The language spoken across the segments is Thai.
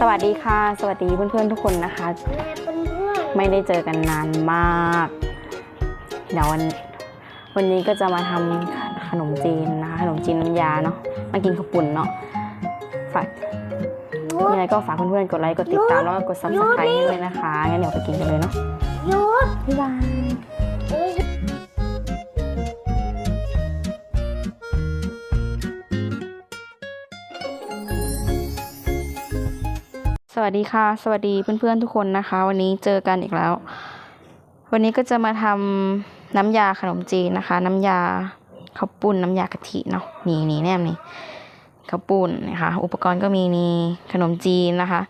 สวัสดีค่ะ สวัสดีเพื่อนๆทุกคนนะคะ ไม่ได้เจอกันนานมาก เดี๋ยววันวันนี้ก็จะมาทำขนมจีนนะคะขนมจีนน้ำยาเนาะมากินข้าวปุ่นเนาะฝากยังไงก็ฝากเพื่อนๆกดไลค์กดติดตามแล้วก็กด subscribe ให้ด้วยนะคะงั้นเดี๋ยวไปกินกันเลยเนาะหยุดบ๊ายบาย วัสดีค่ะ สวัสดีเพื่อนๆทุกคนนะคะ วันนี้เจอกันอีกแล้ว วันนี้ก็จะมาทำน้ำยาขนมจีนนะคะ น้ำยาข้าวปุ้นน้ำยากะทิเนาะนี่นี่แนมนี่ข้าวปุ้นนะคะอุปกรณ์ก็มีนี่ขนมจีนนะคะ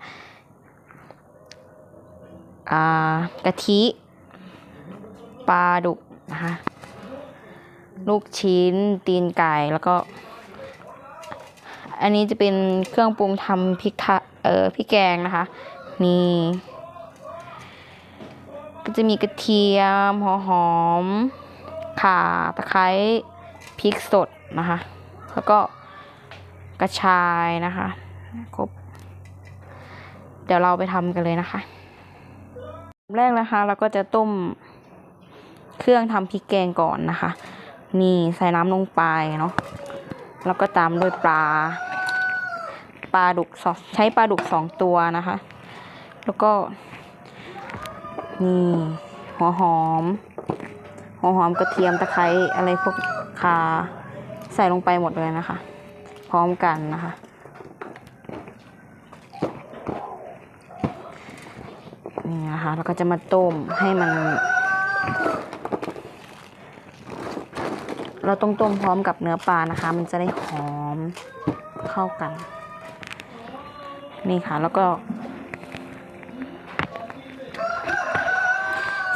อ่ากะทิปลาดุกนะคะลูกชิ้นตีนไก่แล้วก็ อันนี้จะเป็นเครื่องปรุงทำพริกทะ ออพริกแกงนะคะ นี่ ก็จะมีกระเทียมหัวหอมข่าตะไคร้พริกสดนะคะ แล้วก็กระชายนะคะครบเดี๋ยวเราไปทำกันเลยนะคะแรกนะคะ เราก็จะต้มเครื่องทำพริกแกงก่อนนะคะ นี่ใส่น้ำลงไปเนาะแล้วก็ตามด้วยปลา ลาดุกสองใช้ปลาดุกสองตัวนะคะ แล้วก็นี่หัวหอม หัวหอมกระเทียมตะไคร้อะไรพวกคาใส่ลงไปหมดเลยนะคะ พร้อมกันนะคะ นี่นะคะแล้วก็จะมาต้มให้มัน เราต้องต้มพร้อมกับเนื้อปลานะคะ มันจะได้หอมเข้ากัน นี่ค่ะ แล้วก็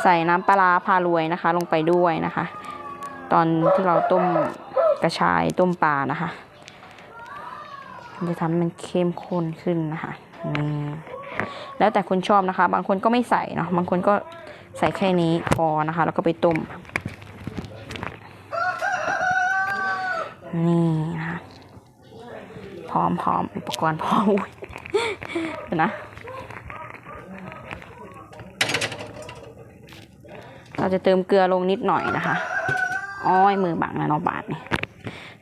ใส่น้ำปลาพารวยนะคะ ลงไปด้วยนะคะ ตอนที่เราต้มกระชายต้มปลานะคะ จะทำให้มันเข้มข้นขึ้นนะคะนี่แล้วแต่คนชอบนะคะ บางคนก็ไม่ใส่เนาะบางคนก็ใส่แค่นี้พอนะคะ แล้วก็ไปต้มนี่นะคะพร้อมพร้อมอุปกรณ์พร้อมอุ๊ย เดี๋ยวนะ เราจะเติมเกลือลงนิดหน่อยนะคะอ้อยมือบังนะน้องบาทนี่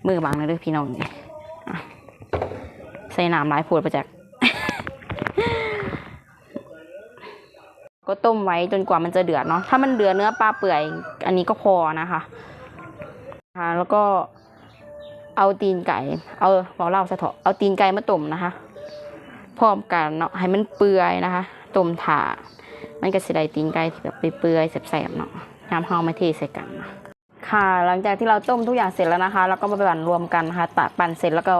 มือบังนะเด้อพี่น้องนี่ใส่น้ำลายพูดไปจากก็ต้มไว้จนกว่ามันจะเดือดเนาะถ้ามันเดือดเนื้อปลาเปื่อย อันนี้ก็พอนะคะค่ะแล้วก็เอาตีนไก่ เอาบอกเล่าสะเถาะเอาตีนไก่มาต้มนะคะ พร้อมกันเนาะให้มันเปื่อยนะคะต้มถามันก็สิได้ตีนไก่ที่แบบเปื่อยๆแสบๆเนาะน้ำเฮามาเทใส่กันค่ะ หลังจากที่เราต้มทุกอย่างเสร็จแล้วนะคะแล้วก็มาปั่นรวมกันนะคะตัดปั่นเสร็จแล้วก็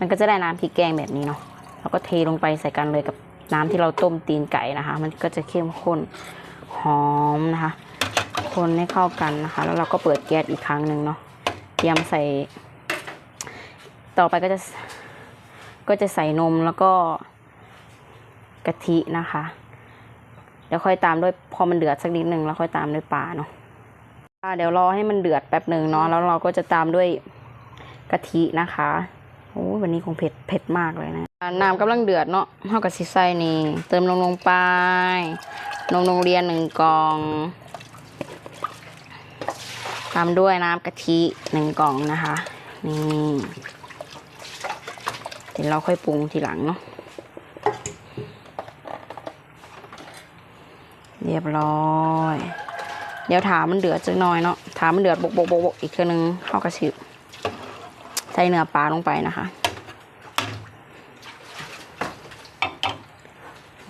มันก็จะได้น้ำพริกแกงแบบนี้เนาะแล้วก็เทลงไปใส่กันเลยกับน้ำที่เราต้มตีนไก่นะคะ มันก็จะเข้มข้นหอมนะคะ คนให้เข้ากันนะคะ แล้วเราก็เปิดแก๊สอีกครั้งหนึ่งเนาะเตรียมใส่ ต่อไปก็จะก็จะใส่นมแล้วก็ กะทินะคะเดี๋ยวค่อยตามด้วยพอมันเดือดสักนิดหนึ่งแล้วค่อยตามด้วยปลาเนาะอ่าเดี๋ยวรอให้มันเดือดแป๊บหนึ่งเนาะแล้วเราก็จะตามด้วยกะทินะคะโอ้ยวันนี้คงเผ็ดเผ็ดมากเลยนะอ่าน้ำกำลังเดือดเนาะเท่ากับซิไส้นี่เติมลงลงไปนมโรงเรียนหนึ่งกล่อง ตามด้วยน้ำกะทิหนึ่งกล่องนะคะนี่เดี๋ยวเราค่อยปรุงทีหลังเนาะ เรียบร้อย เดี๋ยวถามมันเดือดจักหน่อยเนาะถามมันเดือดบกบกบกบกอีกเทือนึงเข้ากระชิบใส่เนื้อปลาลงไปนะคะ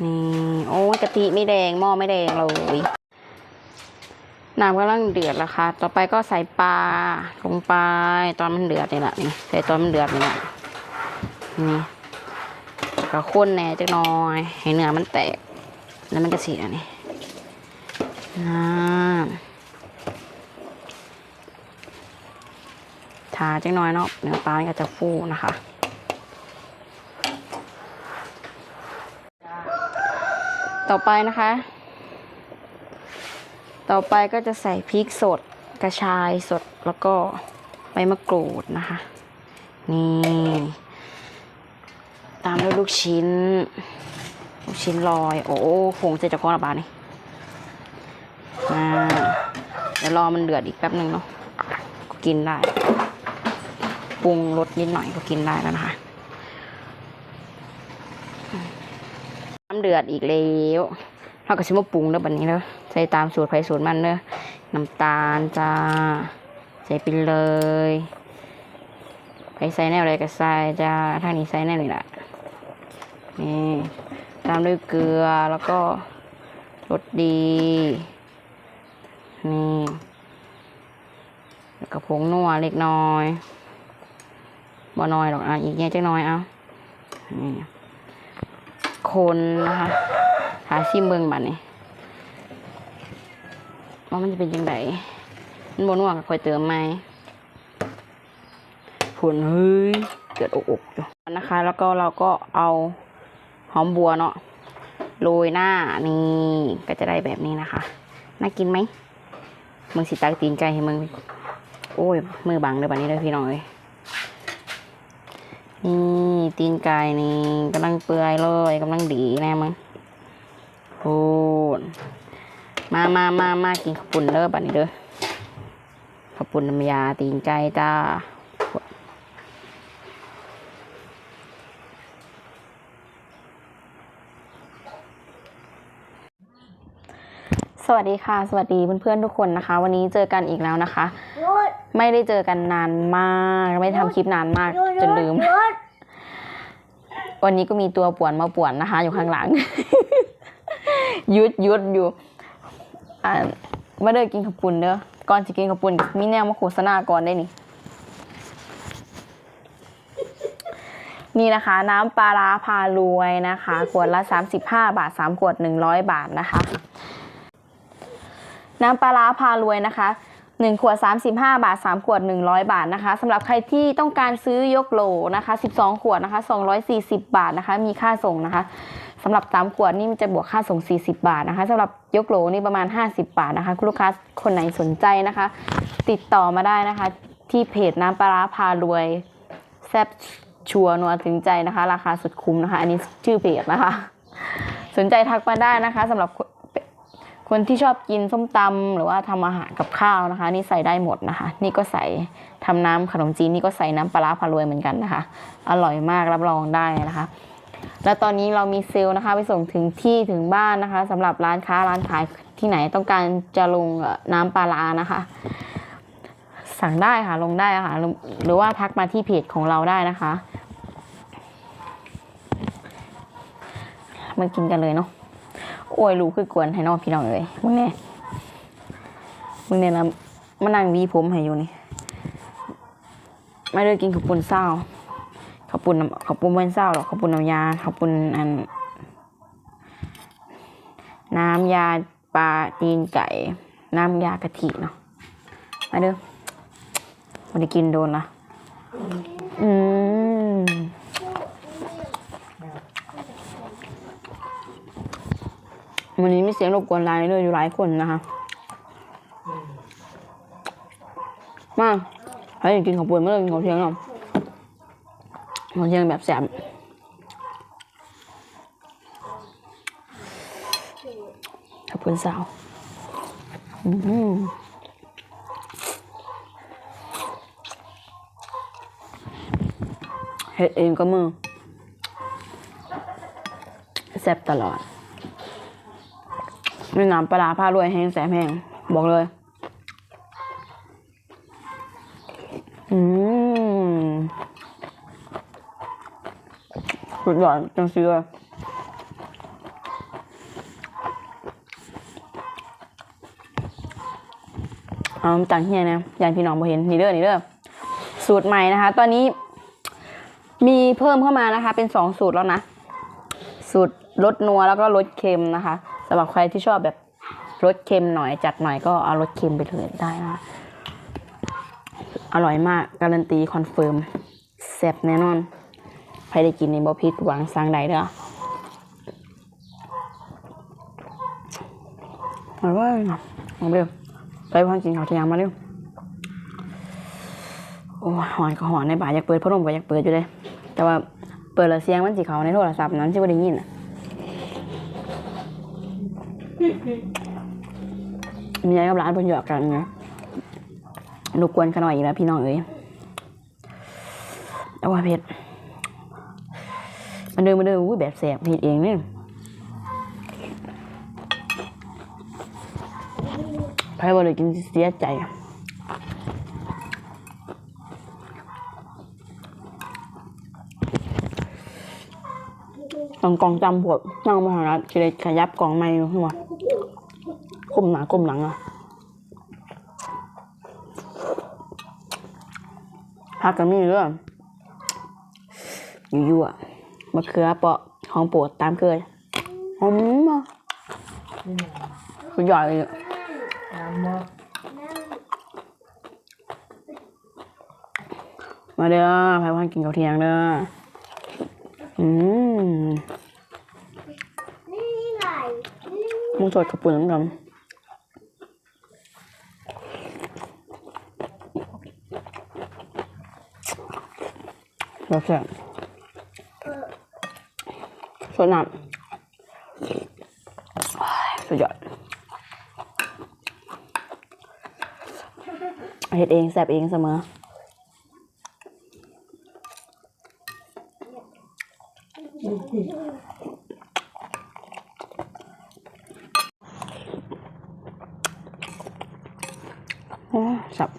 นี่โอ้กะทิไม่แดงหม้อไม่แดงเลยน้ำกำลังเดือดแล้วค่ะ ต่อไปก็ใส่ปลาลงไป ตอนมันเดือดนี่แหละนี่ใส่ตอนมันเดือดนี่แหละนี่แล้วก็ข้นแหน่จักหน่อย ให้เนื้อมันแตก แล้วมันก็สีอัน นี้อ่าทาจังน้อยเนาะเนื้อปลามันก็จะฟูนะคะต่อไปนะคะ ต่อไปก็จะใส่พริกสดกระชายสดแล้วก็ใบมะกรูดนะคะ นี่ ตามด้วยลูกชิ้น ลูกชิ้นลอย โอ้คงจะจะก้อนละบาทนี่มาเดี๋ยวรอมันเดือดอีกแป๊บหนึ่งเนาะก็กินได้ปรุงรสนิดหน่อยก็กินได้แล้วนะคะน้ำเดือดอีกแล้วเราก็ชิมาปรุงแล้วบัดนี้เด้อใส่ตามสูตรไผสูตรมันเด้อน้ำตาลจ้าใส่ไปเลยไปใส่แนวอะไรก็ใส่จ้าทางนี้ใส่แนวนี้แหละนี่ตามด้วยเกลือแล้วก็รสดี นี่แล้วก็ผงนัวเล็กน้อยบ่น้อยหรอกอะอีกแค่จักน้อยเอานี่คนนะคะหาซิมเบิงบัดนี้ว่ามันจะเป็นยังไงมันบนัวกับคอยเติมไหมผุนเฮ้ยเกิดอกๆอยู่นะคะ แล้วก็เราก็เอาหอมบัวเนาะโรยหน้านี่ก็จะได้แบบนี้นะคะ น่ากินไหม มึงสิตักตีนไก่ให้มึง โอ้ย มือบังเลยแบบนี้เลยพี่น้องเอ้ยนี่ตีนไก่นี่กำลังเปื่อยเลยกำลังดีแน่มึงโอ้มามามามากินข้าวปุ่นเด้อบัดนี้เด้อข้าวปุ่นน้ำยาตีนไก่จ้า สวัสดีค่ะสวัสดีเพื่อนๆทุกคนนะคะ วันนี้เจอกันอีกแล้วนะคะหยุดไม่ได้เจอกันนานมาก ไม่ได้ทำคลิปนานมากหยุดจนลืมหยุดวันนี้ก็มีตัวป่วนมาป่วนนะคะ อยู่ข้างหลัง ยุดยุดอยู่อ่ามาเด้อกินขับปุ่นเด้อก่อนจะกินขับปุ่นมีแนวมาโฆษณาก่อนได้นี่นี่นะคะ น้ำปลาร้าพารวยนะคะขวดละ 35 บาท 3 ขวด 100 บาทนะคะ น้ำปลาร้าพารวยนะคะ 1 ขวด 35 บาท 3 ขวด 100 บาทนะคะสำหรับใครที่ต้องการซื้อยกโหลนะคะ 12 ขวดนะคะ 240 บาทนะคะ มีค่าส่งนะคะสำหรับ 3 ขวดนี่มันจะบวกค่าส่ง 40 บาทนะคะสำหรับยกโหลนี่ประมาณ 50 บาทนะคะ คุณลูกค้าคนไหนสนใจนะคะ ติดต่อมาได้นะคะ ที่เพจน้ำปลาร้าพารวยแซบชัวนัวถึงใจนะคะ ราคาสุดคุ้มนะคะ อันนี้ชื่อเพจนะคะ สนใจทักมาได้นะคะสำหรับ คนที่ชอบกินส้มตำหรือว่าทำอาหารกับข้าวนะคะ นี่ใส่ได้หมดนะคะ นี่ก็ใส่ทำน้ำขนมจีนนี่ก็ใส่น้ำปลาร้าพารวยเหมือนกันนะคะ อร่อยมากรับรองได้นะคะ แล้วตอนนี้เรามีเซลนะคะ ไปส่งถึงที่ถึงบ้านนะคะสำหรับร้านค้าร้านขายที่ไหนต้องการจะลงน้ำปลาร้านะคะ สั่งได้ค่ะลงได้ค่ะหรือหรือว่าทักมาที่เพจของเราได้นะคะมากินกันเลยเนาะ โอ้ยรู้คือกวนให้น้องพี่น้องเลยมึงเนี่ยมึงเนี่ยนะมานั่งวีผมให้อยู่นี่ไม่ได้กินข้าวปุ้นเศร้าข้าวปุ้นน้ำข้าวปุ้นไม่เศร้าหรอกข้าวปุ้นน้ำยาข้าวปุ้นอัน น้ำยาปลาตีนไก่ น้ำยากะทิเนาะมาเด้อไม่ได้กินโดนละอืม วันนี้มีเสียงรบกวนหลายเลยอยู่หลายคนนะคะมาใครอยากกินข้าวปุ้นมาเลยกินข้าวเที่ยงเนาะข้าวเที่ยงแบบแสบข้าวปุ้นสาวอืมเฮ็ดเองก็มือแซ่บตลอด มีน้ำปลาร้าผ้ารวยแห้งแสบแห้งบอกเลย อืมสุดยอดจังซื้อเลยเอาจังเฮียนะยานพี่น้องบ่เห็นนี่เด้อนี่เด้อสูตรใหม่นะคะ ตอนนี้ มีเพิ่มเข้ามานะคะ เป็นสองสูตรแล้วนะ สูตรรสนัวแล้วก็รสเค็มนะคะ สำหรับใครที่ชอบแบบรสเค็มหน่อยจัดหน่อยก็เอารสเค็มไปเลยได้นะอร่อยมาก การันตีคอนเฟิร์มแซ่บแน่นอนใครได้กินในบอพิษหวังสั่งใดเด้ออร่อยมาเร็วไปพันกินข้าวเที่ยงมาเร็วโอ้หอนก็หอนในบ่ายอยากเปิดพัดลมก็อยากเปิดอยู่เลย แต่ว่าเปิดและเสียงมันสิเขาในโทรศัพท์นั้นที่ว่าได้ยินอะ มีอะไรกับร้านเพิ่นหยอกกันนะรบกวนกันหน่อยอีกแล้วพี่น้องเอ้ยเอาว่าเผ็ดมันเดินมาเดินอุ้ยแบบแสบเผ็ดเองเนี่ยใครบอกเลยกินเสียใจ ตองกองจำพวกนั่งมาหารัฐจะได้ขยับกองไม่หัวก้มหนากลมหลังอะพักกันนี่เรื่องอยู่ๆอะมะเขือเปาะของโปรดตามเคยหอมอะสุดยอดเลยมาเด้อไปวันกินข้าวเที่ยงเด้อ อืมนี่ไหลนี่มุงสดกระปุนน้ำดำแล้วแซ่บเออสดน้ำสุดยอดเฮ็ดเองแซ่บเองเสมอ โอ้สับ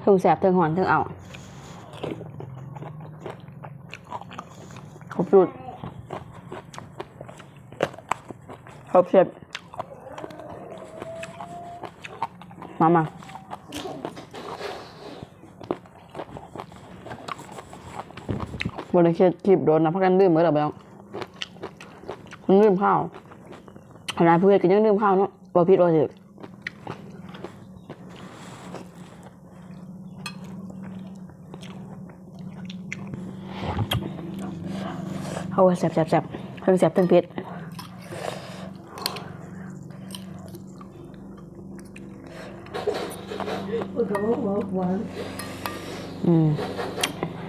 ถึ งแสบเถึงหอนเถึงเอาครบรุดครบเสร็จมามาบริเคิดคลิปโดนนะพักกันดื่มเมื่อไหร่ไปแล้วมันดื่มข้าวขนาดเพื่อนก็ยังดื่มข้าวเนาะบ่ผิดบ่ถูก อาแซ่บแซ่บแซ่บเพิ่งแซ่บเพิ่งเผ็ดอืม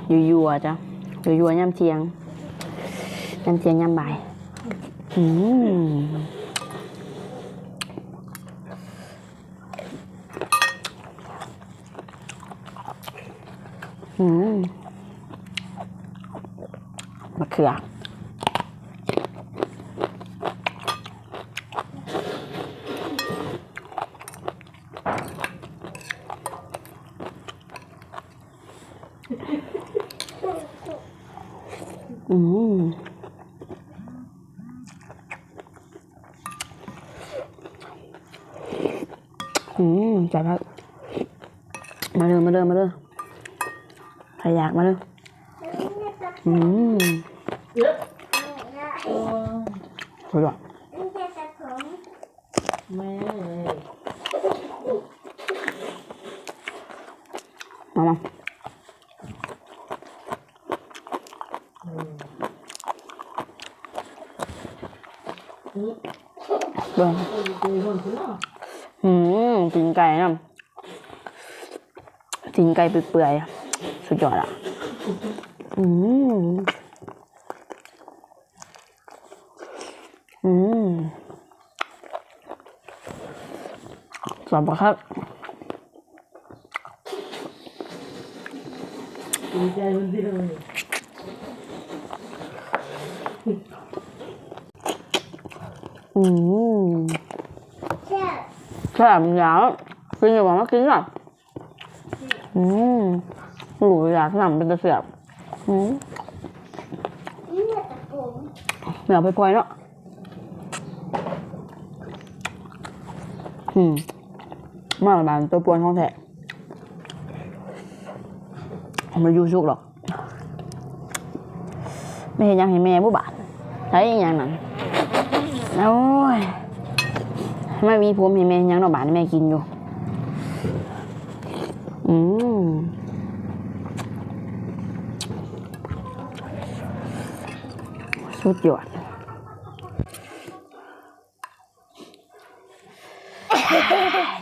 อยู่ยัวๆจ้ะอยู่ยัวๆย่ำเทียงย่ำเทียงย่ำบ่ายอืมอืมมะเขือ อืมอืมจับแล้วมาเด้อมาเด้อมาเด้อใครอยากมาเด้อนี่จะอืมเยอะนะโอ้สุดยอดนี่จะจะผม แม่ มามา เบิ่งดูคนที่ว่าอืมตีนไก่นะตีนไก่เปื่อยๆสุดยอดอะ อืม อืมสอบครับดีใจคนเดียวเลย อืมแค่แซ่บแล้วกินอยู่บอกว่ากินอะอืมหลูอยากทำเป็นตะเสียบอืมเหนียวไปพลอยเนาะอืมมาบานตัวปวนของแท้ไม่ยูชุกหรอก ไม่เห็นยังเห็นแม่บุบาทใช้ย่างนั้น โอ้ยไม่มีผมเห็นแม่ยังดอกบานแม่กินอยู่ อืมสุดยอด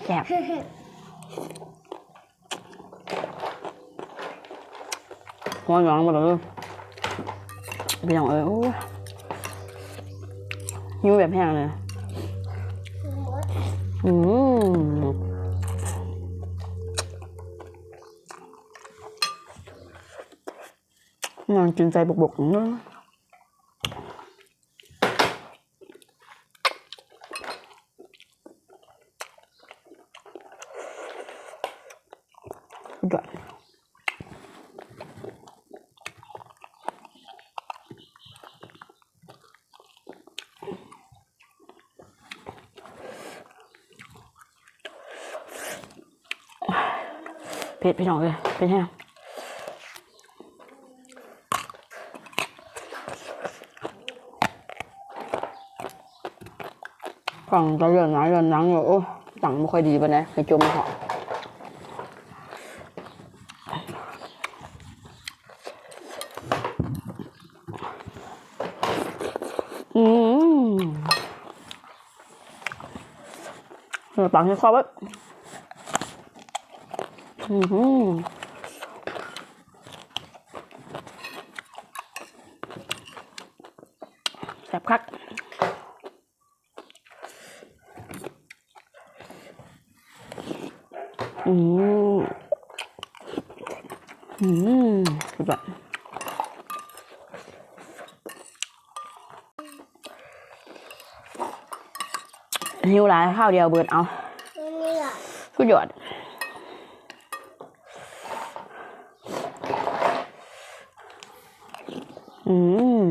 แซ่บหัวหยองหมดเลยพี่น้องเอ้ยโอ้ ยหิวแบบแห้งเลยอืมนอนกินใจบกๆเนอะด้วย เผ็ดพี่น้องเลยเป็นแห้งฝั่งจะเรือนหนังเรือนนังอยู่โอ้ตังไม่ค่อยดีปะนี่ยให้จมหาะอืมปังให้ครอบไว้อือหือ แซ่บคักอืมอืมสุดยอดหิวหลายข้าวเดียวเบิดเอาไม่มีหรอกสุดยอด อืม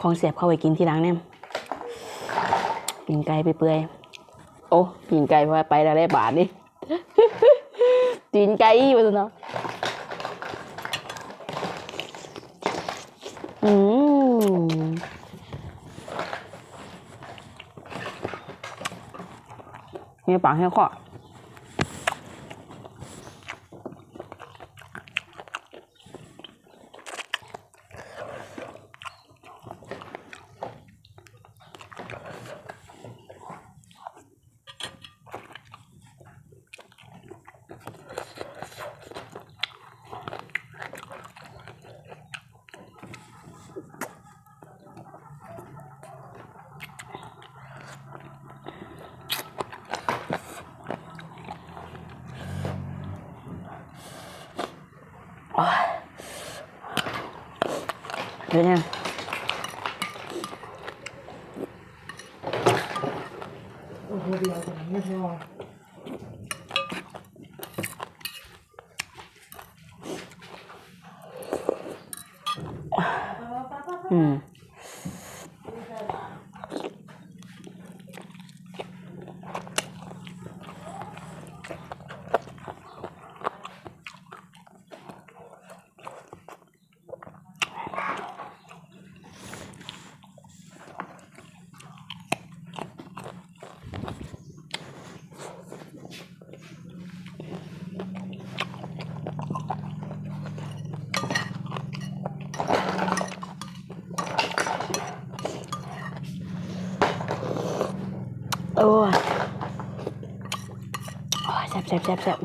ของเสียบเข้าไปกินที่หลังเนี่ยปิ่งไก่ไปเปื่อย โอ้ปิ่งไก่พอไปแล้วได้บาทดิตีนไก่ไปสุดเนาะ เนี่ยปากให้ข้อเดี๋ยวเนี่ย โอ้โหเดียวแต่ไม่พอ อืมโอ้ยโอ้ยแซ่บแซ่บแซ่บแ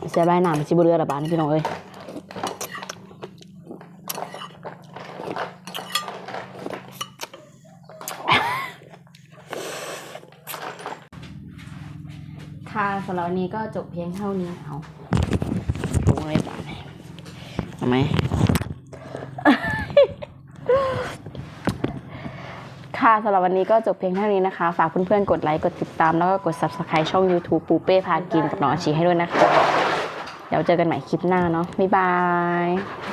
ซ่บแซ่บไรหนามนสิบเรือละบาทนี่พี่น้องเอ้ยค่ะสำหรับวันนี้ก็จบเพียงเท่านี้เอาโอ้ยบาทนี่ทำไม ค่ะสำหรับวันนี้ก็จบเพียงเท่านี้นะคะ ฝากเพื่อนๆ กดไลค์ กดติดตาม แล้วก็กด subscribe ช่อง YouTube ปูเป้พากินกับน้องอาชีให้ด้วยนะคะ เดี๋ยวเจอกันใหม่คลิปหน้าเนาะบ๊ายบาย